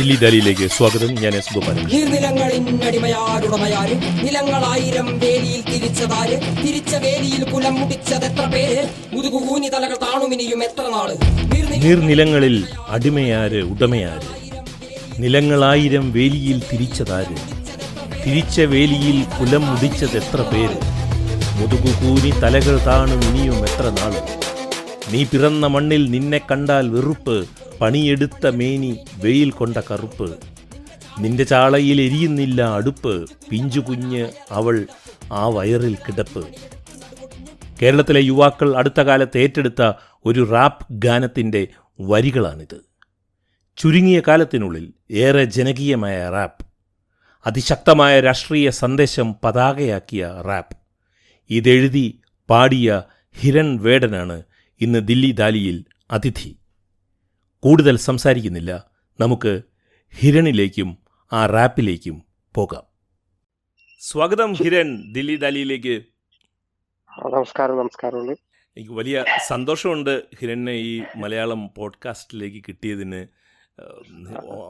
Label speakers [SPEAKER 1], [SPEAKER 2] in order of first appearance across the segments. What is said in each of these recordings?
[SPEAKER 1] ദില്ലി ദാലിയിലേക്ക് സ്വാഗതം. ഞാൻ എസ് ഗോപാലൻ.
[SPEAKER 2] നിലങ്ങളായിരം വേലിയിൽ തിരിച്ചതാര് തിരിച്ച വേലിയിൽ കുലം മുടിച്ചതെത്ര പേര്? മുതുകൂനി തലകൾ താണുമിനിയും എത്ര നാൾ? നീർനില-
[SPEAKER 1] നീർനിലങ്ങളിൽ അടിമയാര് ഉടമയാര് നിലങ്ങളായിരം വേലിയിൽ തിരിച്ചതാര് തിരിച്ച വേലിയിൽ കുലം മുടിച്ചതെത്ര പേര്? മുതുകുകൂനി തലകൾ താണും ഇനിയും എത്ര നാൾ? നീ പിറന്ന മണ്ണിൽ നിന്നെ കണ്ടാൽ വെറുപ്പ് പണിയെടുത്ത മേനി വെയിൽ കൊണ്ട കറുപ്പ്. നിന്റെ ചാളയിൽ എരിയുന്നില്ല അടുപ്പ്. പിഞ്ചു കുഞ്ഞ് അവൾ ആ വയറിൽ കിടപ്പ്. കേരളത്തിലെ യുവാക്കൾ അടുത്ത കാലത്ത് ഏറ്റെടുത്ത ഒരു റാപ്പ് ഗാനത്തിന്റെ വരികളാണിത്. ചുരുങ്ങിയ കാലത്തിനുള്ളിൽ ഏറെ ജനകീയമായ റാപ്പ്. അതിശക്തമായ രാഷ്ട്രീയ സന്ദേശം പതാകയാക്കിയ റാപ്പ്. ഇതെഴുതി പാടിയ ഹിരൺ വേടനാണ് ഇന്ന് ദില്ലി ദാലിയിൽ അതിഥി. കൂടുതൽ സംസാരിക്കുന്നില്ല. നമുക്ക് ഹിരണിലേക്കും ആ റാപ്പിലേക്കും പോകാം. സ്വാഗതം ഹിരൺ ദില്ലി ദാലിയിലേക്ക്
[SPEAKER 3] നമസ്കാരം നമസ്കാരം. നമസ്കാരമുണ്ട്
[SPEAKER 1] എനിക്ക് വലിയ സന്തോഷമുണ്ട് ഹിരണിനെ ഈ മലയാളം പോഡ്കാസ്റ്റിലേക്ക് കിട്ടിയതിന്.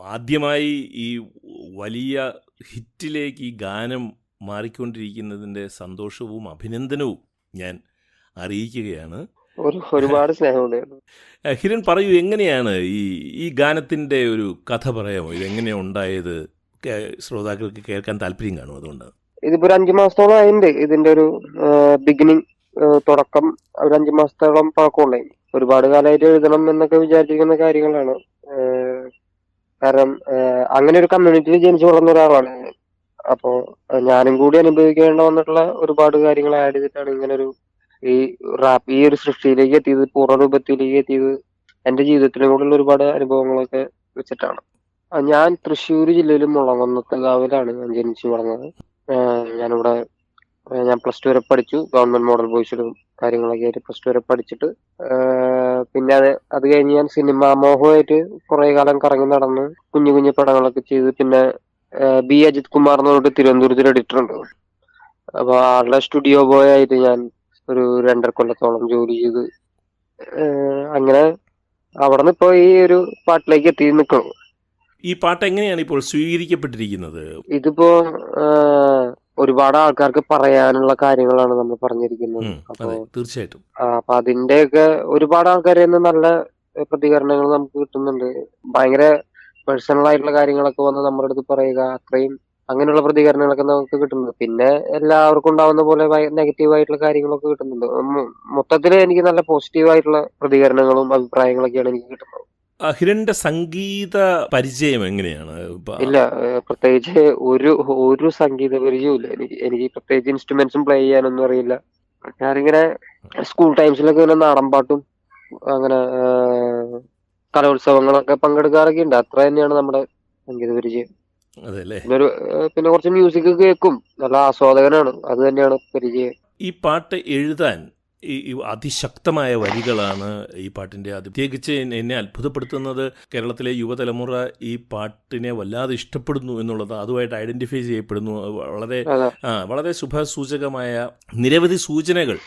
[SPEAKER 1] ആദ്യമായി ഈ വലിയ ഹിറ്റിലേക്ക് ഈ ഗാനം മാറിക്കൊണ്ടിരിക്കുന്നതിന്റെ സന്തോഷവും അഭിനന്ദനവും ഞാൻ അറിയിക്കുകയാണ്.
[SPEAKER 3] ഒരുപാട് സ്നേഹമുണ്ട്
[SPEAKER 1] ഹിരൺ പറയൂ എങ്ങനെയാണ് ഈ ഈ ഗാനത്തിന്റെ ഒരു കഥ പറയാമോ? ഇത് ഇതെങ്ങനെയാണ് ഉണ്ടായത് ശ്രോതാക്കൾക്ക് കേൾക്കാൻ താല്പര്യം കാണും അതുകൊണ്ട്?
[SPEAKER 3] ഇതിപ്പോ ഒരു അഞ്ചു മാസത്തോളം ആയിട്ടുണ്ട് ഇതിന്റെ ഒരു ബിഗിനിങ് തുടക്കം ഒരു അഞ്ചു മാസത്തോളം പഴക്കമുള്ളേ. ഒരുപാട് കാലമായിട്ട് എഴുതണം എന്നൊക്കെ വിചാരിച്ചിരിക്കുന്ന കാര്യങ്ങളാണ്. കാരണം അങ്ങനെ ഒരു കമ്മ്യൂണിറ്റിയിൽ ജനിച്ചു വളർന്ന ഒരാളാണ്. അപ്പോ ഞാനും കൂടി അനുഭവിക്കേണ്ട വന്നിട്ടുള്ള ഒരുപാട് കാര്യങ്ങൾ ആഡ് ചെയ്തിട്ടാണ് ഇങ്ങനെ ഒരു ഈ റാപ്പ് ഈ ഒരു സൃഷ്ടിയിലേക്ക് എത്തിയത് പൂർണരൂപത്തിലേക്ക് എത്തിയത് എന്റെ ജീവിതത്തിലൂടെയുള്ള ഒരുപാട് അനുഭവങ്ങളൊക്കെ വെച്ചിട്ടാണ്. ഞാൻ തൃശ്ശൂർ ജില്ലയിൽ മുളങ്ങുന്നത്തുകാവിലാണ് ഞാൻ ജനിച്ചു വളർന്നത്. ഞാനിവിടെ ഞാൻ പ്ലസ് ടു വരെ പഠിച്ചു. ഗവൺമെന്റ് മോഡൽ ബോയ്സിലും കാര്യങ്ങളൊക്കെ ആയിട്ട് പ്ലസ് ടു വരെ പഠിച്ചിട്ട് പിന്നെ അത് അത് കഴിഞ്ഞ് ഞാൻ സിനിമാ മോഹമായിട്ട് കുറെ കാലം കറങ്ങി നടന്ന് കുഞ്ഞു കുഞ്ഞു പടങ്ങളൊക്കെ ചെയ്ത് പിന്നെ ബി അജിത് കുമാർ എന്ന് പറഞ്ഞിട്ട് തിരുവനന്തപുരത്തിൽ എഡിറ്റർ ഉണ്ട്. അപ്പൊ ആളുടെ സ്റ്റുഡിയോ ബോയ് ആയിട്ട് ഞാൻ ഒരു രണ്ടര കൊല്ലത്തോളം ജോലി ചെയ്ത് അങ്ങനെ അവിടെ നിന്ന് ഇപ്പൊ ഈ ഒരു പാട്ടിലേക്ക് എത്തി നിൽക്കണം
[SPEAKER 1] ഈ പാട്ട് എങ്ങനെയാണ് ഇപ്പോൾ സ്വീകരിക്കപ്പെട്ടിരിക്കുന്നത്?
[SPEAKER 3] ഇതിപ്പോ ഒരുപാട് ആൾക്കാർക്ക് പറയാനുള്ള കാര്യങ്ങളാണ് നമ്മൾ പറഞ്ഞിരിക്കുന്നത്.
[SPEAKER 1] ഉം,
[SPEAKER 3] അപ്പൊ
[SPEAKER 1] തീർച്ചയായിട്ടും.
[SPEAKER 3] അപ്പൊ അതിന്റെയൊക്കെ ഒരുപാട് ആൾക്കാരിൽ നിന്ന് നല്ല പ്രതികരണങ്ങൾ നമുക്ക് കിട്ടുന്നുണ്ട്. ഭയങ്കര പേഴ്സണൽ ആയിട്ടുള്ള കാര്യങ്ങളൊക്കെ വന്ന് നമ്മുടെ അടുത്ത് പറയുക അത്രയും അങ്ങനെയുള്ള പ്രതികരണങ്ങളൊക്കെ നമുക്ക് കിട്ടുന്നത്. പിന്നെ എല്ലാവർക്കും ഉണ്ടാവുന്ന പോലെ നെഗറ്റീവ് ആയിട്ടുള്ള കാര്യങ്ങളൊക്കെ കിട്ടുന്നുണ്ട്. മൊത്തത്തിൽ എനിക്ക് നല്ല പോസിറ്റീവ് ആയിട്ടുള്ള പ്രതികരണങ്ങളും അഭിപ്രായങ്ങളൊക്കെയാണ് എനിക്ക് കിട്ടുന്നത്.
[SPEAKER 1] അഹിരന്റെ സംഗീത പരിചയം എങ്ങനെയാണ്?
[SPEAKER 3] ഇല്ല പ്രത്യേകിച്ച് ഒരു ഒരു സംഗീത പരിചയവും ഇല്ല എനിക്ക് എനിക്ക് പ്രത്യേകിച്ച് ഇൻസ്ട്രുമെന്റ്സും പ്ലേ ചെയ്യാനൊന്നും അറിയില്ല. ഞാനിങ്ങനെ സ്കൂൾ ടൈംസിലൊക്കെ ഇങ്ങനെ നാടൻ പാട്ടും അങ്ങനെ കലോത്സവങ്ങളൊക്കെ പങ്കെടുക്കാറൊക്കെ ഉണ്ട്. അത്ര തന്നെയാണ് നമ്മുടെ സംഗീത പരിചയം. ഒരു പിന്നെ കുറച്ച് മ്യൂസിക് കേൾക്കും. നല്ല ആസ്വാദകനാണ്. അത് തന്നെയാണ് പരിചയം
[SPEAKER 1] ഈ പാട്ട് എഴുതാൻ ഈ അതിശക്തമായ വരികളാണ് ഈ പാട്ടിന്റെ അത്. പ്രത്യേകിച്ച് എന്നെ- അത്ഭുതപ്പെടുത്തുന്നത് കേരളത്തിലെ യുവതലമുറ ഈ പാട്ടിനെ വല്ലാതെ ഇഷ്ടപ്പെടുന്നു എന്നുള്ളത് അതുമായിട്ട് ഐഡന്റിഫൈ ചെയ്യപ്പെടുന്നു. വളരെ ആ വളരെ ശുഭസൂചകമായ നിരവധി സൂചനകൾ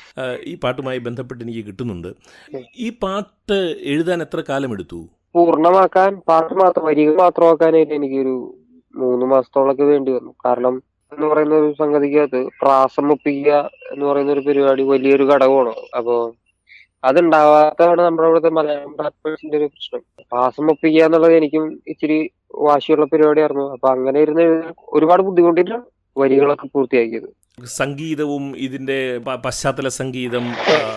[SPEAKER 1] ഈ പാട്ടുമായി ബന്ധപ്പെട്ട് എനിക്ക് കിട്ടുന്നുണ്ട്. ഈ പാട്ട് എഴുതാൻ എത്ര കാലം
[SPEAKER 3] എടുത്തു പൂർണമാക്കാൻ പാട്ട് മാത്രം വരികൾ മാത്രമാക്കാനായിട്ട് എനിക്കൊരു മൂന്ന് മാസത്തോളൊക്കെ വേണ്ടി വന്നു. കാരണം എന്ന് പറയുന്ന ഒരു സംഗതിക്കകത്ത് പ്രാസം ഒപ്പിക്കുക എന്ന് പറയുന്ന ഒരു പരിപാടി വലിയൊരു ഘടകമാണ്. അപ്പോ അതുണ്ടാവാത്തതാണ് നമ്മുടെ ഇവിടുത്തെ മലയാളം റാപ്പേഴ്സിന്റെ ഒരു പ്രശ്നം. പ്രാസം ഒപ്പിക്കുക എന്നുള്ളത് എനിക്കും ഇച്ചിരി വാശിയുള്ള പരിപാടിയായിരുന്നു. അപ്പൊ അങ്ങനെ ഇരുന്ന് ഒരുപാട് ബുദ്ധിമുട്ടിട്ടാണ് വരികളൊക്കെ പൂർത്തിയാക്കിയത്.
[SPEAKER 1] സംഗീതവും ഇതിന്റെ പശ്ചാത്തല സംഗീതം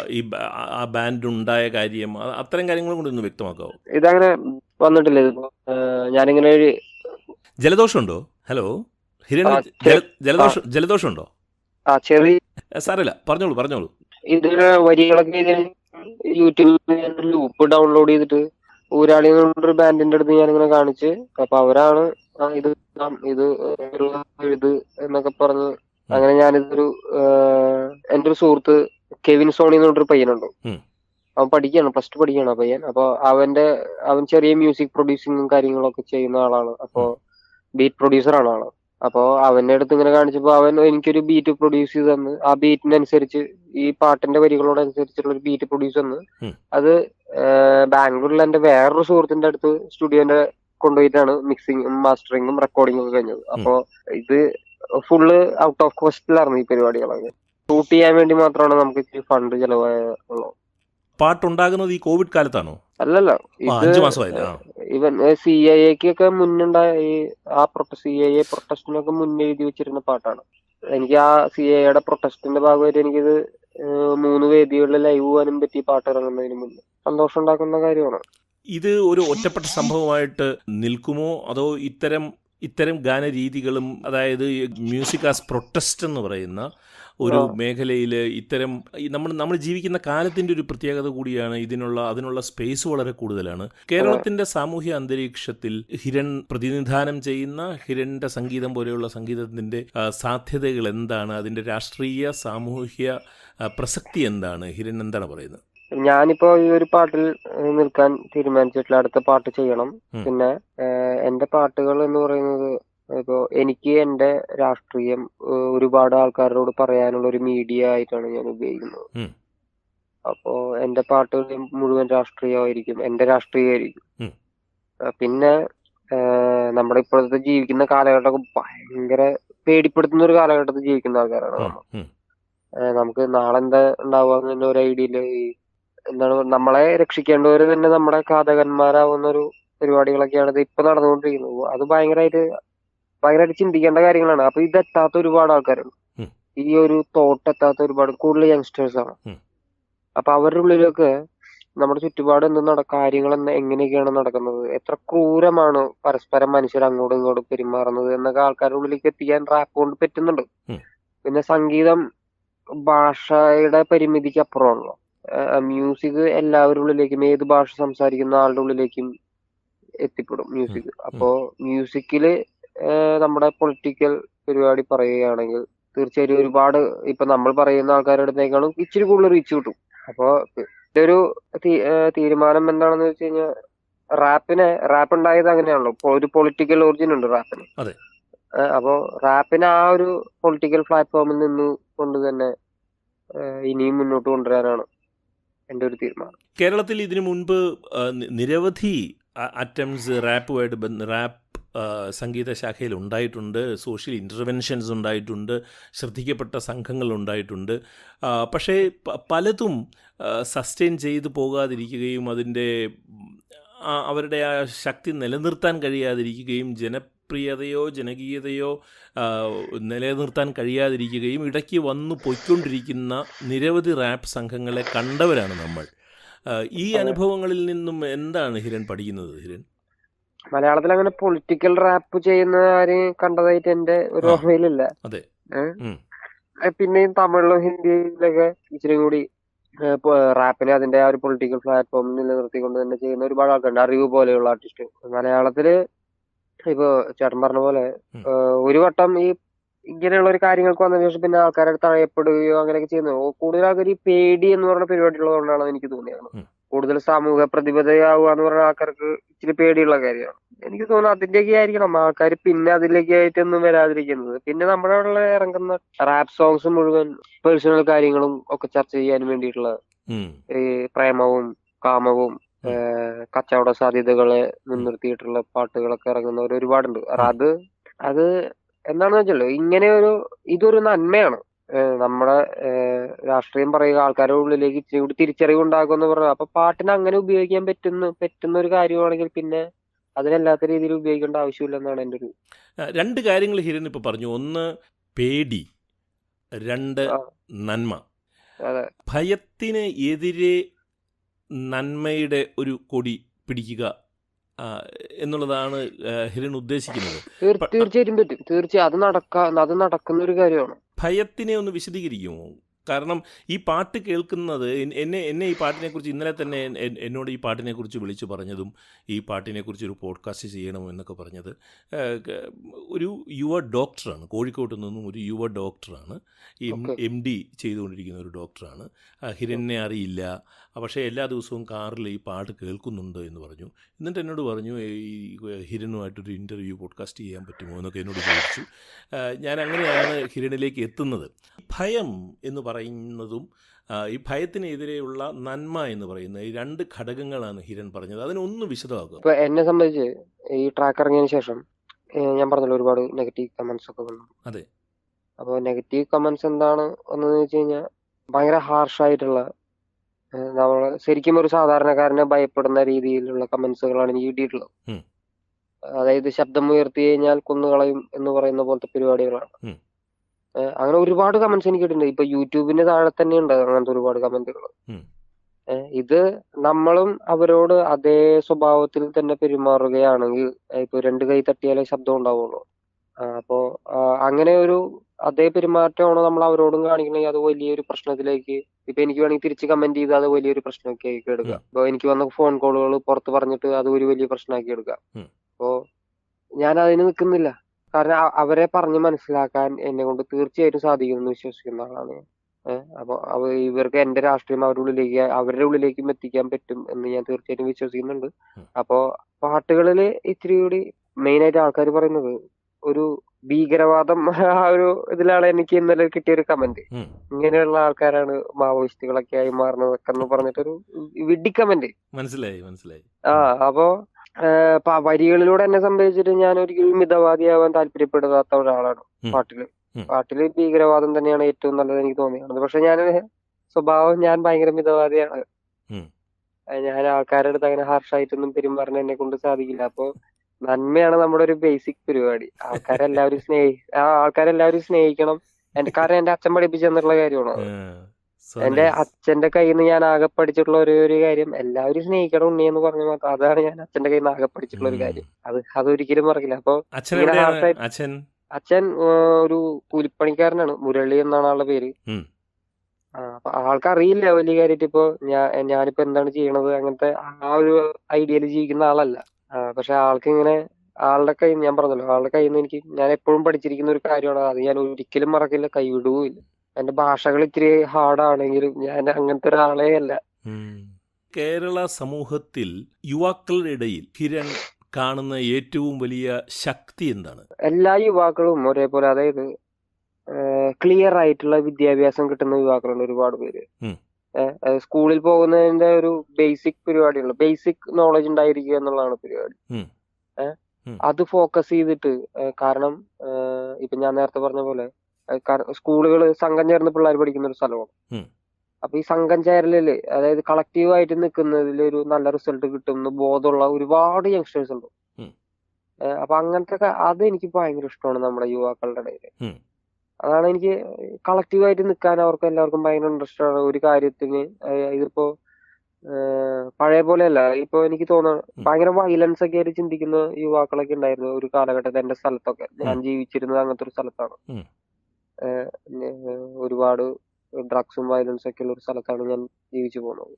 [SPEAKER 1] ഈ ആ- ബാൻഡ് ഉണ്ടായ കാര്യം അത്തരം കാര്യങ്ങളും കൂടി ഒന്ന് വ്യക്തമാക്കാവോ?
[SPEAKER 3] ഇതങ്ങനെ വന്നിട്ടില്ല. ഇതിപ്പോ ഞാനിങ്ങനെ ഒരു
[SPEAKER 1] ജലദോഷമുണ്ടോ? ഹലോ? ഹിരൺ ജലദോഷം ജലദോഷമുണ്ടോ? ഏ, പറഞ്ഞോളൂ പറഞ്ഞോളൂ.
[SPEAKER 3] ഇതിന് വരികളൊക്കെ യൂട്യൂബിൽ ലൂപ്പ് ഡൗൺലോഡ് ചെയ്തിട്ട് ഊരാളി ഒരു ബാൻഡിന്റെ അടുത്ത് ഞാനിങ്ങനെ കാണിച്ച് അപ്പൊ അവരാണ് ഇത് ഇത് എഴുത് എന്നൊക്കെ പറഞ്ഞ് അങ്ങനെ ഞാനിതൊരു ഇതൊരു എന്റെ ഒരു സുഹൃത്ത് കെവിൻ സോണി എന്ന് പറഞ്ഞൊരു പയ്യനുണ്ട് അവൻ പഠിക്കുകയാണ് പ്ലസ് ടു പഠിക്കുകയാണ് പയ്യൻ. അപ്പൊ അവന്റെ അവൻ ചെറിയ മ്യൂസിക് പ്രൊഡ്യൂസിങ്ങും കാര്യങ്ങളൊക്കെ ചെയ്യുന്ന ആളാണ്. അപ്പൊ ബീറ്റ് പ്രൊഡ്യൂസർ ആണ് ആൾ അപ്പൊ അവന്റെ അടുത്ത് ഇങ്ങനെ കാണിച്ചപ്പോ അവൻ എനിക്കൊരു ബീറ്റ് പ്രൊഡ്യൂസ് ചെയ്ത് തന്ന്. ആ ബീറ്റിനനുസരിച്ച് ഈ പാട്ടിന്റെ വരികളോടനുസരിച്ചുള്ള ഒരു ബീറ്റ് പ്രൊഡ്യൂസ് തന്ന് അത് ബാംഗ്ലൂരിൽ എന്റെ വേറൊരു സുഹൃത്തിന്റെ അടുത്ത് സ്റ്റുഡിയോന്റെ കൊണ്ടുപോയിട്ടാണ് മിക്സിങ്ങും മാസ്റ്ററിങ്ങും റെക്കോർഡിംഗും ഒക്കെ കഴിഞ്ഞത്. അപ്പോ ഇത് ഫുള്ള് ഔട്ട് ഓഫ് കോസ്റ്റിലായിരുന്നു ഈ പരിപാടികളൊക്കെ. ഷൂട്ട് ചെയ്യാൻ വേണ്ടി മാത്രമാണ് നമുക്ക് ഫണ്ട് ചെലവായുള്ളൂ
[SPEAKER 1] പാട്ടുണ്ടാകുന്നത് ഈ കോവിഡ് കാലത്താണോ?
[SPEAKER 3] അല്ലല്ല
[SPEAKER 1] അഞ്ചു മാസമായില്ല
[SPEAKER 3] ഇവൻ സി ഐ എക്കൊക്കെ മുന്നുണ്ടായ ആ സി ഐ എ പ്രൊട്ടസ്റ്റിനൊക്കെ മുന്നെഴുതി വെച്ചിരുന്ന പാട്ടാണ്. എനിക്ക് ആ സി ഐ എയുടെ പ്രൊട്ടസ്റ്റിന്റെ ഭാഗമായിട്ട് എനിക്കിത് മൂന്ന് വേദികളിൽ ലൈവ് പോകാനും പറ്റി പാട്ട് ഇറങ്ങുന്നതിന് മുന്നേ. സന്തോഷം ഉണ്ടാക്കുന്ന കാര്യമാണ്.
[SPEAKER 1] ഇത് ഒരു ഒറ്റപ്പെട്ട സംഭവമായിട്ട് നിൽക്കുമോ? അതോ ഇത്തരം ഇത്തരം ഗാനരീതികളും അതായത് മ്യൂസിക് ആസ് പ്രൊട്ടസ്റ്റ് എന്ന് പറയുന്ന ഒരു. മേഖലയിൽ ഇത്തരം നമ്മൾ നമ്മൾ ജീവിക്കുന്ന കാലത്തിന്റെ ഒരു പ്രത്യേകത കൂടിയാണ് ഇതിനുള്ള അതിനുള്ള സ്പേസ് വളരെ കൂടുതലാണ്. കേരളത്തിന്റെ സാമൂഹ്യ അന്തരീക്ഷത്തിൽ ഹിരൺ പ്രതിനിധാനം ചെയ്യുന്ന ഹിരണിന്റെ സംഗീതം പോലെയുള്ള സംഗീതത്തിന്റെ സാധ്യതകൾ എന്താണ്? അതിന്റെ രാഷ്ട്രീയ സാമൂഹ്യ പ്രസക്തി എന്താണ്? ഹിരൺ എന്താണ് പറയുന്നത്?
[SPEAKER 3] ഞാനിപ്പോ ഈ ഒരു പാട്ടിൽ നിൽക്കാൻ തീരുമാനിച്ചിട്ടില്ല അടുത്ത പാട്ട് ചെയ്യണം. പിന്നെ എന്റെ പാട്ടുകൾ എന്ന് പറയുന്നത് ഇപ്പോ എനിക്ക് എന്റെ രാഷ്ട്രീയം ഒരുപാട് ആൾക്കാരോട് പറയാനുള്ള ഒരു മീഡിയ ആയിട്ടാണ് ഞാൻ ഉപയോഗിക്കുന്നത്
[SPEAKER 1] ഉം.
[SPEAKER 3] അപ്പോ എന്റെ പാട്ടുകൾ മുഴുവൻ രാഷ്ട്രീയമായിരിക്കും എന്റെ രാഷ്ട്രീയമായിരിക്കും
[SPEAKER 1] ഉം.
[SPEAKER 3] ആ, പിന്നെ നമ്മുടെ ഇപ്പോഴത്തെ ജീവിക്കുന്ന കാലഘട്ടമൊക്കെ ഭയങ്കര പേടിപ്പെടുത്തുന്ന ഒരു കാലഘട്ടത്തിൽ ജീവിക്കുന്ന ആൾക്കാരാണ് നമ്മൾ
[SPEAKER 1] ഉം.
[SPEAKER 3] നമുക്ക് നാളെ എന്താ ഉണ്ടാവുക എന്ന ഒരു ഐഡിയയിൽ ഈ എന്താണ് നമ്മളെ രക്ഷിക്കേണ്ടവര് തന്നെ നമ്മുടെ ഘാതകന്മാരാവുന്ന ഒരു പരിപാടികളൊക്കെയാണ് ഇത് ഇപ്പൊ നടന്നുകൊണ്ടിരിക്കുന്നത് അത് ഭയങ്കരമായിട്ട് ഭയങ്കരമായിട്ട് ചിന്തിക്കേണ്ട കാര്യങ്ങളാണ്. അപ്പൊ ഇത് എത്താത്ത ഒരുപാട് ആൾക്കാരുണ്ട്. ഈ ഒരു തോട്ട് എത്താത്ത ഒരുപാട് കൂടുതൽ യങ്സ്റ്റേഴ്സ് ആണ്. അപ്പൊ അവരുടെ ഉള്ളിലൊക്കെ നമ്മുടെ ചുറ്റുപാട് എന്ത് നട കാര്യങ്ങൾ എന്ന് എങ്ങനെയൊക്കെയാണ് നടക്കുന്നത്? എത്ര ക്രൂരമാണ് പരസ്പരം മനുഷ്യർ അങ്ങോട്ടും ഇങ്ങോട്ടും പെരുമാറുന്നത് എന്നൊക്കെ ആൾക്കാരുടെ ഉള്ളിലേക്ക് എത്തിക്കാൻ റാപ്പ് കൊണ്ട് പറ്റുന്നുണ്ട്. പിന്നെ സംഗീതം ഭാഷയുടെ പരിമിതിക്ക് അപ്പുറമാണല്ലോ. മ്യൂസിക് എല്ലാവരുടെ ഉള്ളിലേക്കും ഏത് ഭാഷ സംസാരിക്കുന്ന ആളുടെ ഉള്ളിലേക്കും എത്തിപ്പെടും മ്യൂസിക് അപ്പോ മ്യൂസിക്കിൽ നമ്മുടെ പൊളിറ്റിക്കൽ പരിപാടി പറയുകയാണെങ്കിൽ തീർച്ചയായിട്ടും ഒരുപാട് ഇപ്പൊ നമ്മൾ പറയുന്ന ആൾക്കാരുടെ അടുത്തേക്കാളും ഇച്ചിരി കൂടുതൽ റീച്ച് കിട്ടും. അപ്പോ ഇതൊരു ഒരു തീരുമാനം എന്താണെന്ന് വെച്ച് കഴിഞ്ഞാൽ റാപ്പിനെ റാപ്പ് ഉണ്ടായത് അങ്ങനെയാണല്ലോ. ഒരു പൊളിറ്റിക്കൽ ഒറിജിൻ ഉണ്ട് റാപ്പിന്. അപ്പോ റാപ്പിനെ ആ ഒരു പൊളിറ്റിക്കൽ പ്ലാറ്റ്ഫോമിൽ നിന്ന് കൊണ്ട് തന്നെ ഇനിയും മുന്നോട്ട് കൊണ്ടുവരാനാണ് എന്റെ ഒരു തീരുമാനം.
[SPEAKER 1] കേരളത്തിൽ ഇതിനു മുൻപ് നിരവധി അറ്റംസ് റാപ്പുമായിട്ട് റാപ്പ് സംഗീത ശാഖയിൽ ഉണ്ടായിട്ടുണ്ട് സോഷ്യൽ ഇന്റർവെൻഷൻസ് ഉണ്ടായിട്ടുണ്ട് ശ്രദ്ധിക്കപ്പെട്ട സംഘങ്ങൾ ഉണ്ടായിട്ടുണ്ട്. പക്ഷേ പലതും സസ്റ്റെയിൻ ചെയ്തു പോകാതിരിക്കുകയും അതിന്റെ അവരുടെ ആ ശക്തി നിലനിർത്താൻ കഴിയാതിരിക്കുകയും ജന പ്രിയതയോ ജനകീയതയോ നിലനിർത്താൻ കഴിയാതിരിക്കുകയും ഇടയ്ക്ക് വന്നു പൊയ്ക്കൊണ്ടിരിക്കുന്ന നിരവധി റാപ്പ് സംഘങ്ങളെ കണ്ടവരാണ് നമ്മൾ. ഈ അനുഭവങ്ങളിൽ നിന്നും എന്താണ് ഹിരൺ പഠിക്കുന്നത് ഹിരൺ?
[SPEAKER 3] മലയാളത്തിൽ അങ്ങനെ പൊളിറ്റിക്കൽ റാപ്പ് ചെയ്യുന്ന ആരെയും കണ്ടതായിട്ട് എന്റെ ഒരു. ഓർമ്മയിലില്ല. പിന്നെയും തമിഴിലും ഹിന്ദിയിലൊക്കെ ഇച്ചിരി കൂടി റാപ്പിനെ അതിന്റെ ആ ഒരു പൊളിറ്റിക്കൽ പ്ലാറ്റ്ഫോമിൽ നിലനിർത്തിക്കൊണ്ട് തന്നെ ചെയ്യുന്ന ഒരുപാട് ആൾക്കാരുണ്ട്. അറിവ് പോലെയുള്ള ആർട്ടിസ്റ്റ് മലയാളത്തിൽ ഇപ്പൊ ചേട്ടൻ പറഞ്ഞ പോലെ ഒരു വട്ടം ഈ ഇങ്ങനെയുള്ള ഒരു കാര്യങ്ങൾക്ക് വന്ന ശേഷം പിന്നെ ആൾക്കാരെ തഴയപ്പെടുകയോ അങ്ങനെയൊക്കെ ചെയ്യുന്നത്. കൂടുതൽ ആൾക്കാർ ഈ പേടി എന്ന് പറഞ്ഞ പരിപാടി ഉള്ളതുകൊണ്ടാണ് എനിക്ക് തോന്നിയത്. കൂടുതൽ സാമൂഹ്യ പ്രതിബദ്ധതയാവുക എന്ന് പറഞ്ഞ ആൾക്കാർക്ക് ഇച്ചിരി പേടിയുള്ള കാര്യമാണ്. എനിക്ക് തോന്നുന്നു അതിന്റെയൊക്കെ ആയിരിക്കണം. ആൾക്കാർ പിന്നെ അതിലേക്ക് ആയിട്ടൊന്നും വരാതിരിക്കുന്നത്. പിന്നെ നമ്മുടെ അവിടെ ഇറങ്ങുന്ന റാപ്പ് സോങ്സ് മുഴുവൻ പേഴ്സണൽ കാര്യങ്ങളും ഒക്കെ ചർച്ച ചെയ്യാൻ വേണ്ടിയിട്ടുള്ള ഈ പ്രേമവും കാമവും കച്ചവട സാധ്യതകളെ മുൻനിർത്തിയിട്ടുള്ള പാട്ടുകളൊക്കെ ഇറങ്ങുന്നവർ ഒരുപാടുണ്ട്. അത് അത് എന്താണെന്ന് വെച്ചല്ലോ ഇങ്ങനെ ഒരു ഇതൊരു നന്മയാണ്. നമ്മുടെ രാഷ്ട്രീയം പറയുക ആൾക്കാരുടെ ഉള്ളിലേക്ക് ഇച്ചിരി കൂടി തിരിച്ചറിവ് ഉണ്ടാകുമെന്ന് പറഞ്ഞു. അപ്പൊ പാട്ടിനെ അങ്ങനെ ഉപയോഗിക്കാൻ പറ്റുന്ന പറ്റുന്ന ഒരു കാര്യമാണെങ്കിൽ പിന്നെ അതിനല്ലാത്ത രീതിയിൽ ഉപയോഗിക്കേണ്ട ആവശ്യമില്ലെന്നാണ് എന്റെ ഒരു
[SPEAKER 1] രണ്ട് കാര്യങ്ങൾ ഹിരൻ ഇപ്പോൾ പറഞ്ഞു. ഒന്ന് പേടി. രണ്ട് നന്മ. ഭയത്തിന് എതിരെ നന്മയുടെ ഒരു കൊടി പിടിക്കുക എന്നുള്ളതാണ് ഹിരൺ ഉദ്ദേശിക്കുന്നത്.
[SPEAKER 3] തീർച്ചയായിട്ടും പറ്റും. തീർച്ചയായും അത് നടക്കാ അത് നടക്കുന്ന ഒരു കാര്യമാണ്.
[SPEAKER 1] ഭയത്തിനെ ഒന്ന് വിശദീകരിക്കുമോ? കാരണം ഈ പാട്ട് കേൾക്കുന്നത് എന്നെ എന്നെ ഈ പാട്ടിനെക്കുറിച്ച് ഇന്നലെ തന്നെ എന്നോട് ഈ പാട്ടിനെക്കുറിച്ച് വിളിച്ചു പറഞ്ഞതും ഈ പാട്ടിനെക്കുറിച്ച് ഒരു പോഡ്കാസ്റ്റ് ചെയ്യണമോ എന്നൊക്കെ പറഞ്ഞത്. ഒരു യുവ ഡോക്ടറാണ്. കോഴിക്കോട്ട് നിന്നും ഒരു യുവ ഡോക്ടറാണ്. എം. എം ഡി ചെയ്തുകൊണ്ടിരിക്കുന്ന ഒരു ഡോക്ടറാണ്. ഹിരനെ അറിയില്ല. പക്ഷേ എല്ലാ ദിവസവും കാറിൽ ഈ പാട്ട് കേൾക്കുന്നുണ്ട് എന്ന് പറഞ്ഞു. എന്നിട്ട് എന്നോട് പറഞ്ഞു ഈ ഹിരനുമായിട്ടൊരു ഇന്റർവ്യൂ പോഡ്കാസ്റ്റ് ചെയ്യാൻ പറ്റുമോ? എന്നൊക്കെ എന്നോട് ചോദിച്ചു. ഞാൻ അങ്ങനെയാണ് ഹിരണിലേക്ക് എത്തുന്നത്. ഭയം എന്ന് പറയുന്നത് പറയുന്നതും ഈ ഭയത്തിനെതിരെയുള്ള നന്മ എന്ന് പറയുന്ന ഈ രണ്ട് ഘടകങ്ങളാണ് ഹിരൺ പറഞ്ഞത് അതിനൊന്ന് വിശദമാക്കുക
[SPEAKER 3] ഇപ്പൊ എന്നെ സംബന്ധിച്ച് ഈ ട്രാക്ക് ഇറങ്ങിയതിന് ശേഷം ഞാൻ പറഞ്ഞല്ലോ ഒരുപാട് നെഗറ്റീവ് കമന്റ്സ് ഒക്കെ വന്നു
[SPEAKER 1] അതെ.
[SPEAKER 3] അപ്പോൾ നെഗറ്റീവ് കമന്റ്സ് എന്താണ് വന്നതെന്ന് വെച്ച് കഴിഞ്ഞാൽ ഭയങ്കര ഹാർഷായിട്ടുള്ള നമ്മൾ ശരിക്കും ഒരു സാധാരണക്കാരനെ ഭയപ്പെടുന്ന രീതിയിലുള്ള കമന്റ്സുകളാണ് എനിക്ക് കിട്ടിയിട്ടുള്ളത്. അതായത് ശബ്ദം ഉയർത്തി കഴിഞ്ഞാൽ കൊന്നുകളയും എന്ന് പറയുന്ന പോലത്തെ പരിപാടികളാണ്. ഏഹ് അങ്ങനെ ഒരുപാട് കമന്റ്സ് എനിക്ക് കിട്ടിയിട്ടുണ്ട്. ഇപ്പൊ യൂട്യൂബിന്റെ താഴെ തന്നെ ഉണ്ട് അങ്ങനത്തെ ഒരുപാട് കമന്റുകൾ ഇത് നമ്മളും അവരോട് അതേ സ്വഭാവത്തിൽ തന്നെ പെരുമാറുകയാണെങ്കിൽ ഇപ്പൊ രണ്ട് കൈ തട്ടിയാലേ ശബ്ദം ഉണ്ടാവുള്ളൂ. അപ്പോ അങ്ങനെ ഒരു അതേ പെരുമാറ്റമാണ് നമ്മൾ അവരോടും കാണിക്കണമെങ്കിൽ അത് വലിയൊരു പ്രശ്നത്തിലേക്ക്? ഇപ്പൊ എനിക്ക് വേണമെങ്കിൽ തിരിച്ച് കമന്റ് ചെയ്ത് അത് വലിയൊരു പ്രശ്നമൊക്കെ ആക്കി എടുക്കാം ഇപ്പൊ എനിക്ക് വന്ന ഫോൺ കോളുകൾ പുറത്ത് പറഞ്ഞിട്ട് അത് ഒരു വലിയ പ്രശ്നമാക്കി എടുക്കാം. അപ്പോ ഞാൻ അതിന് നിൽക്കുന്നില്ല കാരണം അവരെ പറഞ്ഞ് മനസ്സിലാക്കാൻ എന്നെ കൊണ്ട് തീർച്ചയായിട്ടും സാധിക്കുമെന്ന് വിശ്വസിക്കുന്ന ആളാണ് ഞാൻ. ഏഹ് അപ്പൊ അവ ഇവർക്ക് എന്റെ രാഷ്ട്രീയം അവരുടെ ഉള്ളിലേക്ക് അവരുടെ ഉള്ളിലേക്കും എത്തിക്കാൻ പറ്റും എന്ന് ഞാൻ തീർച്ചയായിട്ടും വിശ്വസിക്കുന്നുണ്ട്.
[SPEAKER 1] അപ്പോൾ
[SPEAKER 3] അപ്പോ പാട്ടുകളിൽ ഇത്തിരി കൂടി മെയിൻ ആയിട്ട് ആൾക്കാർ പറയുന്നത് ഒരു ഭീകരവാദം ആ ഒരു ഇതിലാണ് എനിക്ക് ഇന്നലെ കിട്ടിയ ഒരു കമന്റ് ഇങ്ങനെയുള്ള ആൾക്കാരാണ് മാവോയിസ്റ്റുകളൊക്കെ ആയി മാറുന്നതൊക്കെ എന്ന് പറഞ്ഞിട്ടൊരു വിഡി കമന്റ്
[SPEAKER 1] മനസ്സിലായി മനസ്സിലായി.
[SPEAKER 3] ആ അപ്പോ ഏഹ് പ- വരികളിലൂടെ എന്നെ സംബന്ധിച്ചിട്ട് ഞാൻ ഒരിക്കലും മിതവാദിയാവാൻ താല്പര്യപ്പെടാത്ത ഒരാളാണ്
[SPEAKER 1] ഉം.
[SPEAKER 3] പാട്ടിൽ
[SPEAKER 1] ഉം.
[SPEAKER 3] പാട്ടിൽ ഭീകരവാദം തന്നെയാണ് ഏറ്റവും നല്ലത് എനിക്ക് തോന്നിയത് പക്ഷെ ഞാൻ സ്വഭാവം ഞാൻ ഭയങ്കര മിതവാദിയാണ്
[SPEAKER 1] ഉം.
[SPEAKER 3] ഏഹ് ഞാൻ ആൾക്കാരുടെ അടുത്ത് അങ്ങനെ ഹാർഷായിട്ടൊന്നും പെരുമാറാൻ എന്നെ കൊണ്ട് സാധിക്കില്ല അപ്പൊ നന്മയാണ് നമ്മുടെ ഒരു ബേസിക് പരിപാടി ആൾക്കാരെല്ലാവരും സ്നേഹി ആ ആൾക്കാരെല്ലാവരും സ്നേഹിക്കണം എന്റെ കാരണം എന്റെ അച്ഛൻ പഠിപ്പിച്ചു തന്നിട്ടുള്ള കാര്യമാണ് അത്. എന്റെ അച്ഛന്റെ കയ്യിൽ നിന്ന് ഞാൻ ആകെ പഠിച്ചിട്ടുള്ള ഒരേ ഒരു കാര്യം എല്ലാവരും സ്നേഹിക്കണം ഉണ്ണി എന്ന് പറഞ്ഞ മാത്രം. അതാണ് ഞാൻ അച്ഛന്റെ കയ്യിൽ നിന്ന് ആകെ പഠിച്ചിട്ടുള്ള ഒരു കാര്യം. അത് അതൊരിക്കലും മറക്കില്ല. അപ്പൊ
[SPEAKER 1] അച്ഛൻ
[SPEAKER 3] ഒരു കൂലിപ്പണിക്കാരനാണ്. മുരളി എന്നാണ് ആളുടെ പേര്. അപ്പൊ ആൾക്ക് അറിയില്ല വലിയ കാര്യമായിട്ട് ഇപ്പൊ ഞാൻ ഞാനിപ്പോ എന്താണ് ചെയ്യണത് അങ്ങനത്തെ ആ ഒരു ഐഡിയയിൽ ജീവിക്കുന്ന ആളല്ല. പക്ഷെ ആൾക്ക് ഇങ്ങനെ ആളുടെ കയ്യിൽ ഞാൻ പറഞ്ഞല്ലോ ആളുടെ കയ്യിൽ നിന്ന് എനിക്ക് ഞാൻ എപ്പോഴും പഠിച്ചിരിക്കുന്ന ഒരു കാര്യമാണ്. അത് ഞാൻ ഒരിക്കലും മറക്കില്ല കൈവിടുകയില്ല എന്റെ ഭാഷകൾ ഇത്തിരി ഹാർഡാണെങ്കിലും ഞാൻ അങ്ങനത്തെ ഒരാളേ അല്ല.
[SPEAKER 1] കേരള സമൂഹത്തിൽ യുവാക്കളുടെ ഇടയിൽ കിരൺ കാണുന്ന ഏറ്റവും വലിയ ശക്തി എന്താണ്?
[SPEAKER 3] എല്ലാ യുവാക്കളും ഒരേപോലെ അതായത് ക്ലിയർ ആയിട്ടുള്ള വിദ്യാഭ്യാസം കിട്ടുന്ന യുവാക്കളുണ്ട് ഒരുപാട് പേര്. സ്കൂളിൽ പോകുന്നതിന്റെ ഒരു ബേസിക് പരിപാടിയുള്ള ബേസിക് നോളജ് ഉണ്ടായിരിക്കുക എന്നുള്ളതാണ് പരിപാടി. അത് ഫോക്കസ് ചെയ്തിട്ട് കാരണം ഇപ്പൊ ഞാൻ നേരത്തെ പറഞ്ഞ പോലെ സ്കൂളുകൾ സംഘം ചേർന്ന് പിള്ളേർ പഠിക്കുന്ന ഒരു സ്ഥലമാണ്. അപ്പൊ ഈ സംഘം ചേരലിൽ അതായത് കളക്റ്റീവ് ആയിട്ട് നിൽക്കുന്നതിൽ ഒരു നല്ല റിസൾട്ട് കിട്ടുന്ന ബോധമുള്ള ഒരുപാട് യങ്സ്റ്റേഴ്സ് ഉണ്ട്. അപ്പൊ അങ്ങനത്തെ അത് എനിക്ക് ഭയങ്കര ഇഷ്ടമാണ് നമ്മുടെ യുവാക്കളുടെ ഇടയിൽ അതാണ് എനിക്ക് കളക്റ്റീവ് ആയിട്ട് നിൽക്കാൻ അവർക്ക് എല്ലാവർക്കും ഭയങ്കര ഇൻട്രസ്റ്റ് ആണ്. ഒരു കാര്യത്തിന് ഇതിപ്പോ പഴയ പോലെയല്ല. ഇപ്പൊ എനിക്ക് തോന്നുന്നു ഭയങ്കര വയലൻസ് ഒക്കെ ആയിട്ട് ചിന്തിക്കുന്ന യുവാക്കളൊക്കെ ഉണ്ടായിരുന്നു ഒരു കാലഘട്ടത്തിൽ എന്റെ സ്ഥലത്തൊക്കെ. ഞാൻ ജീവിച്ചിരുന്നത് അങ്ങനത്തെ ഒരു സ്ഥലത്താണ്. ഒരുപാട് ഡ്രഗ്സും വയലൻസും ഒക്കെ ഉള്ള ഒരു സ്ഥലത്താണ് ഞാൻ ജീവിച്ചു പോകുന്നത്.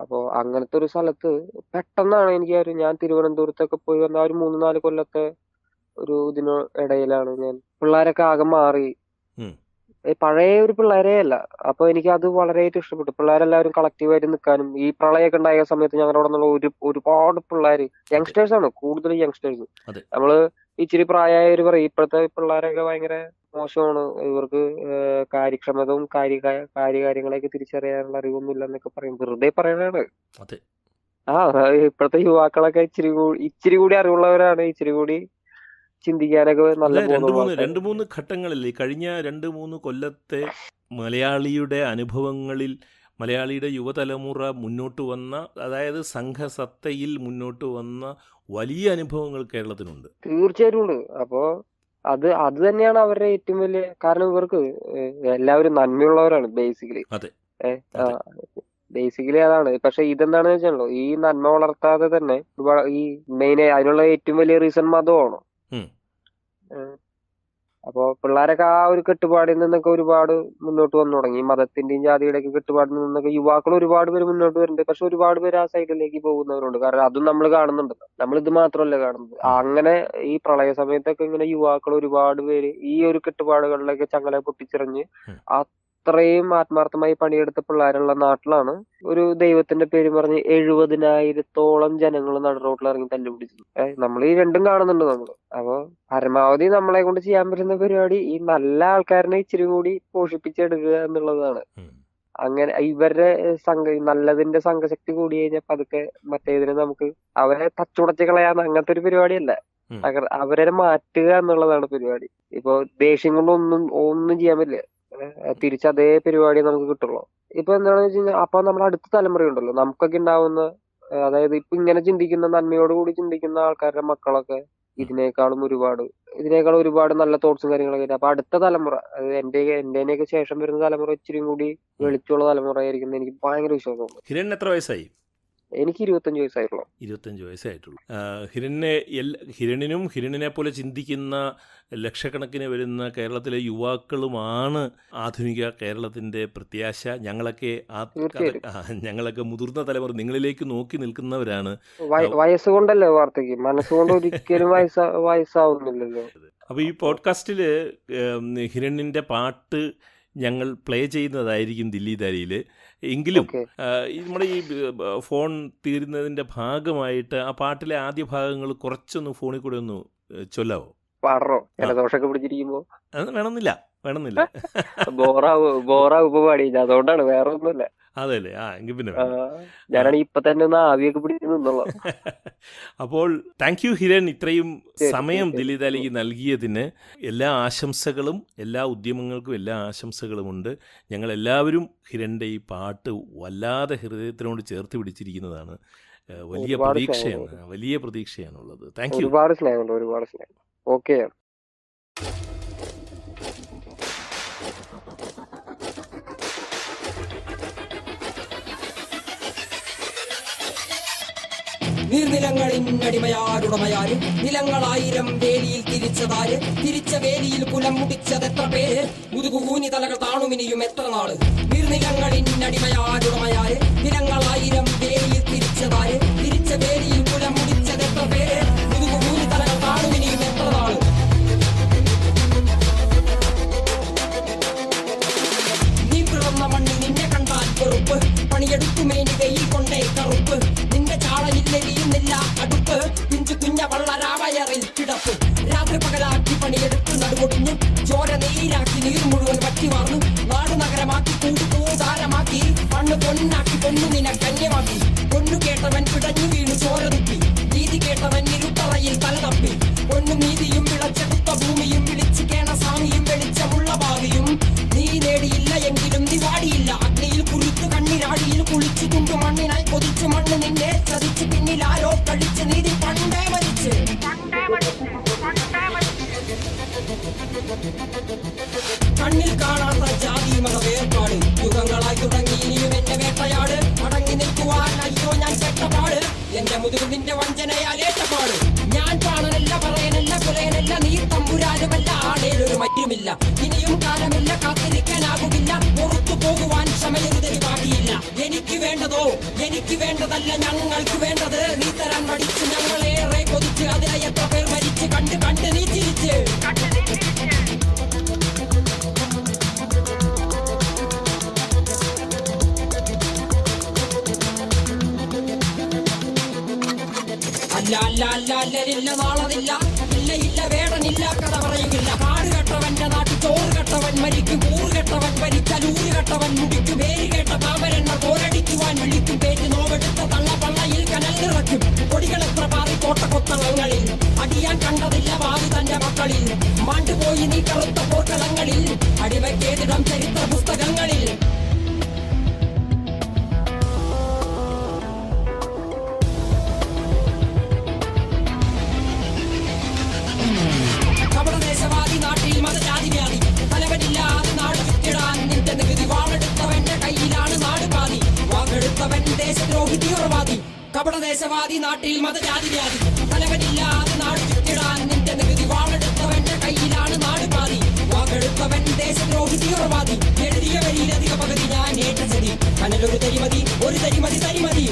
[SPEAKER 3] അപ്പോ അങ്ങനത്തെ ഒരു സ്ഥലത്ത് പെട്ടെന്നാണ് എനിക്ക് ആ ഒരു ഞാൻ തിരുവനന്തപുരത്തൊക്കെ പോയി വന്ന ആ ഒരു മൂന്ന് നാല് കൊല്ലത്തെ ഒരു ഇതിന് ഇടയിലാണ് ഞാൻ. പിള്ളേരൊക്കെ ആകെ മാറി. പഴയ ഒരു പിള്ളേരെ അല്ല. അപ്പൊ എനിക്ക് അത് വളരെയായിട്ട് ഇഷ്ടപ്പെട്ടു. പിള്ളേരെല്ലാവരും കളക്റ്റീവായിട്ട് നിൽക്കാനും ഈ പ്രളയമൊക്കെ ഉണ്ടായ സമയത്ത് ഞങ്ങളുടെ അവിടെ നിന്നുള്ള ഒരു ഒരുപാട് പിള്ളേര് യങ്സ്റ്റേഴ്സ് ആണ്. കൂടുതൽ യങ്സ്റ്റേഴ്സ്. നമ്മൾ ഇച്ചിരി പ്രായമായവര് പറയും ഇപ്പോഴത്തെ പിള്ളേരൊക്കെ ഭയങ്കര മോശമാണ്. ഇവർക്ക് കാര്യക്ഷമതയും കാര്യക്ഷമതവും കാര്യ കാര്യകാര്യങ്ങളെയൊക്കെ തിരിച്ചറിയാനുള്ള അറിവൊന്നും ഇല്ല എന്നൊക്കെ പറയും. വെറുതെ പറയണാണ്. ആ ഇപ്പോഴത്തെ യുവാക്കളൊക്കെ ഇച്ചിരി കൂടി ഇച്ചിരി കൂടി അറിവുള്ളവരാണ്. ഇച്ചിരി കൂടി ചിന്തിക്കാനൊക്കെ നല്ല
[SPEAKER 1] രണ്ട് മൂന്ന് രണ്ട് മൂന്ന് ഘട്ടങ്ങളിൽ കഴിഞ്ഞ രണ്ട് മൂന്ന് കൊല്ലത്തെ മലയാളിയുടെ അനുഭവങ്ങളിൽ മലയാളിയുടെ യുവതലമുറ മുന്നോട്ട് വന്ന അതായത് സംഘസത്തയിൽ മുന്നോട്ട് വന്ന വലിയ അനുഭവങ്ങൾ കേരളത്തിനുണ്ട്.
[SPEAKER 3] തീർച്ചയായിട്ടും ഉണ്ട്. അപ്പോ അത് അത് തന്നെയാണ് അവരുടെ ഏറ്റവും വലിയ കാരണം ഇവർക്ക്. എല്ലാവരും നന്മയുള്ളവരാണ് ബേസിക്കലി. ബേസിക്കലി അതാണ്. പക്ഷെ ഇതെന്താണെന്ന് വെച്ചാലോ ഈ നന്മ വളർത്താതെ തന്നെ ഈ മെയിൻ അതിനുള്ള ഏറ്റവും വലിയ റീസൺ മതമാണ്?
[SPEAKER 1] ഉം.
[SPEAKER 3] ഏഹ് അപ്പോ പിള്ളേരൊക്കെ ആ ഒരു കെട്ടുപാടിൽ നിന്നൊക്കെ ഒരുപാട് മുന്നോട്ട് വന്നു തുടങ്ങി ഈ മതത്തിന്റെയും ജാതിയുടെയൊക്കെ കെട്ടുപാടിൽ നിന്നൊക്കെ യുവാക്കൾ ഒരുപാട് പേര് മുന്നോട്ട് വരുന്നുണ്ട് പക്ഷെ ഒരുപാട് പേര് ആ സൈഡിലേക്ക് പോകുന്നവരുണ്ട് കാരണം അതും നമ്മൾ കാണുന്നുണ്ട് നമ്മൾ ഇത് മാത്രമല്ല കാണുന്നത് അങ്ങനെ ഈ പ്രളയ സമയത്തൊക്കെ ഇങ്ങനെ യുവാക്കൾ ഒരുപാട് പേര് ഈ ഒരു കെട്ടുപാടുകളിലൊക്കെ ചങ്ങല പൊട്ടിച്ചെറിഞ്ഞ്. ആ അത്രയും ആത്മാർത്ഥമായി പണിയെടുത്ത പിള്ളേരുള്ള നാട്ടിലാണ് ഒരു ദൈവത്തിന്റെ പേര് പറഞ്ഞ് എഴുപതിനായിരത്തോളം ജനങ്ങൾ നട റോട്ടിൽ ഇറങ്ങി തല്ലുപിടിച്ചത് നമ്മൾ ഈ രണ്ടും കാണുന്നുണ്ട് നമ്മൾ. അപ്പൊ പരമാവധി നമ്മളെ കൊണ്ട് ചെയ്യാൻ പറ്റുന്ന പരിപാടി ഈ നല്ല ആൾക്കാരനെ ഇച്ചിരി കൂടി പോഷിപ്പിച്ചെടുക്കുക എന്നുള്ളതാണ്. അങ്ങനെ ഇവരുടെ സംഘ നല്ലതിന്റെ സംഘശക്തി കൂടി കഴിഞ്ഞാൽ പതുക്കെ മറ്റേതിനെ നമുക്ക് അവരെ തച്ചുടച്ച് കളയാന്ന് അങ്ങനത്തെ ഒരു പരിപാടിയല്ല. അവരെ മാറ്റുക എന്നുള്ളതാണ് പരിപാടി. ഇപ്പൊ ദേഷ്യം കൊണ്ടൊന്നും ഒന്നും ചെയ്യാൻ പറ്റില്ല. തിരിച്ച് അതേ പരിപാടി നമുക്ക് കിട്ടുള്ളൂ. ഇപ്പൊ എന്താണെന്ന് വെച്ച് കഴിഞ്ഞാൽ അപ്പൊ നമ്മുടെ അടുത്ത തലമുറയുണ്ടല്ലോ നമുക്കൊക്കെ ഉണ്ടാവുന്ന അതായത് ഇപ്പൊ ഇങ്ങനെ ചിന്തിക്കുന്ന നന്മയോട് കൂടി ചിന്തിക്കുന്ന ആൾക്കാരുടെ മക്കളൊക്കെ ഇതിനേക്കാളും ഒരുപാട് ഇതിനേക്കാളും ഒരുപാട് നല്ല തോട്ട്സും കാര്യങ്ങളൊക്കെ അപ്പൊ അടുത്ത തലമുറ എന്റെ എന്റെയൊക്കെ ശേഷം വരുന്ന തലമുറ ഇച്ചിരി കൂടി വെളിച്ചുള്ള തലമുറ ആയിരിക്കും എനിക്ക് ഭയങ്കര
[SPEAKER 1] ഹിരൺ എത്ര വയസ്സായി?
[SPEAKER 3] എനിക്ക് ഇരുപത്തഞ്ച് വയസ്സായിട്ടുള്ളൂ.
[SPEAKER 1] ഇരുപത്തഞ്ച് വയസ്സായിട്ടുള്ളൂ ഹിരണിനെ ഹിരണിനും ഹിരണിനെ പോലെ ചിന്തിക്കുന്ന ലക്ഷക്കണക്കിന് വരുന്ന കേരളത്തിലെ യുവാക്കളുമാണ് ആധുനിക കേരളത്തിന്റെ പ്രത്യാശ. ഞങ്ങളൊക്കെ ഞങ്ങളൊക്കെ മുതിർന്ന തലമുറ നിങ്ങളിലേക്ക് നോക്കി നിൽക്കുന്നവരാണ്.
[SPEAKER 3] വയ- വയസ്സുകൊണ്ടല്ലേ വാർത്തക്ക് മനസ്സുകൊണ്ട് ഒരിക്കലും വയസ്സ വയസ്സാവുന്നില്ലല്ലോ.
[SPEAKER 1] അപ്പൊ ഈ പോഡ്കാസ്റ്റിൽ ഹിരണിന്റെ പാട്ട് ഞങ്ങൾ പ്ലേ ചെയ്യുന്നതായിരിക്കും ദില്ലി ദാരിയിൽ എങ്കിലും ഈ നമ്മുടെ ഈ ഫോൺ തീരുന്നതിന്റെ ഭാഗമായിട്ട് ആ പാട്ടിലെ ആദ്യ ഭാഗങ്ങൾ കുറച്ചൊന്ന് ഫോണിൽ കൂടെ ഒന്ന് ചൊല്ലാവോ?
[SPEAKER 3] പാടറോ. ജലദോഷമൊക്കെ പിടിച്ചിരിക്കുമ്പോ?
[SPEAKER 1] വേണമെന്നില്ല വേണമെന്നില്ല.
[SPEAKER 3] ബോറാവ് ബോറാവുമ്പോ പാടിയില്ല. അതുകൊണ്ടാണ് വേറെ ഒന്നുമില്ല
[SPEAKER 1] അതെ അല്ലേ ആ എങ്കിൽ പിന്നെ
[SPEAKER 3] ഞാനാണ് ഇപ്പൊ തന്നെ ഒന്ന് ആവിയൊക്കെ പിടിച്ച് നിന്നുള്ളൂ
[SPEAKER 1] അപ്പോൾ താങ്ക് യു ഹിരൺ. ഇത്രയും സമയം ദിലീപ് അലിക്ക് നൽകിയതിന് എല്ലാ ആശംസകളും എല്ലാ ഉദ്യമങ്ങൾക്കും എല്ലാ ആശംസകളും ഉണ്ട് ഞങ്ങൾ എല്ലാവരും ഹിരന്റെ ഈ പാട്ട് വല്ലാതെ ഹൃദയത്തിനോട് ചേർത്ത് പിടിച്ചിരിക്കുന്നതാണ്. വലിയ പ്രതീക്ഷയാണ്. വലിയ പ്രതീക്ഷയാണുള്ളത്. താങ്ക് യു
[SPEAKER 3] ഒരുപാട് സ്നേഹമുണ്ട് ഒരുപാട് സ്നേഹം. ഓക്കെ
[SPEAKER 2] നീർനിലങ്ങളിന്നടിമയാരുടമയാര് നിലങ്ങളായിരം വേലിയിൽ തിരിച്ചതാര്? തിരിച്ച വേലിയിൽ കുലം മുടിച്ചതെത്ര പേര്? മുതുകുകൂനി തലകൾ താണുമിനിയും എത്ര നാൾ? നീർനിലങ്ങളിന്നടിമയാരുടമയാര് നിലങ്ങളായിരം വേലിയിൽ തിരിച്ചതാര്? തിരിച്ച വേലിയിൽ കുലം മുടിച്ചതെത്ര പേര്? മുതുകുകൂനി തലകൾ താണുമിനിയും എത്ര നാൾ? നീ പിറന്ന മണ്ണിൽ നിന്നെ കണ്ടാൽ വെറുപ്പ്. പണിയെടുക്കുമേനി കയ്യിൽ കൊണ്ടേ കറുപ്പ്. നിന്റെ ചാളയില്ലെരിയുന്നില്ല അടുപ്പ് പിഞ്ചു കുഞ്ഞ വള്ളരാവയറിൽ എന്റെ മുതുകു നിന്റെ വഞ്ചനയാലേറ്റപ്പാട് ഞാൻ പാണനല്ല പറയനല്ല കുലയനല്ല നീ തമ്പുരാനുമല്ല ആടേലൊരു മറ്റുമില്ല. ഇനിയും കാലമില്ല കാത്തിരിക്കാനാകുകില്ല പുറത്തു പോകുവാൻ ക്ഷമയൊരുതരി ബാക്കിയില്ല. എനിക്ക് വേണ്ടതോ? എനിക്ക് വേണ്ടതല്ല ഞങ്ങൾക്ക് വേണ്ടത്. നീ തരാൻ പഠിച്ചു ഞങ്ങളേറെ കൊതിച്ച് അതിനായി എത്ര അല്ല അല്ല അടിയാൻ കണ്ടതില്ല വാതി തന്റെ മക്കളിൽ. മാണ്ടുപോയി നീ കറുത്ത പോർക്കളങ്ങളിൽ. അടിവയ്ക്കേതിടം ചരിത്ര പുസ്തകങ്ങളിൽ. കപടദേശവാദി നാട്ടിൽ മതജാതി വ്യാധി തലവനില്ലാതെ നാട് ചുറ്റിടാൻ. നിന്റെ നികുതി വാളെടുത്തവന്റെ കയ്യിലാണ് നാട് പാതി. വാങ്ങെടുത്തവൻ ദേശദ്രോഹി തീവ്രവാദി കപടദേശവാദി നാട്ടിൽ മതജാതി വ്യാധി. തലവനില്ലാതെ നാട് ചുറ്റിടാൻ. നിന്റെ നികുതി വാളെടുത്തവന്റെ കയ്യിലാണ് നാട് പാതി. വാങ്ങെടുത്തവൻ ദേശദ്രോഹി തീവ്രവാദി എഴുതിയ വരിയിലധിക പകുതി ഞാൻ ഏറ്റ ചതി കനലൊരു തരിമതി ഒരു തരിമതി തരിമതി.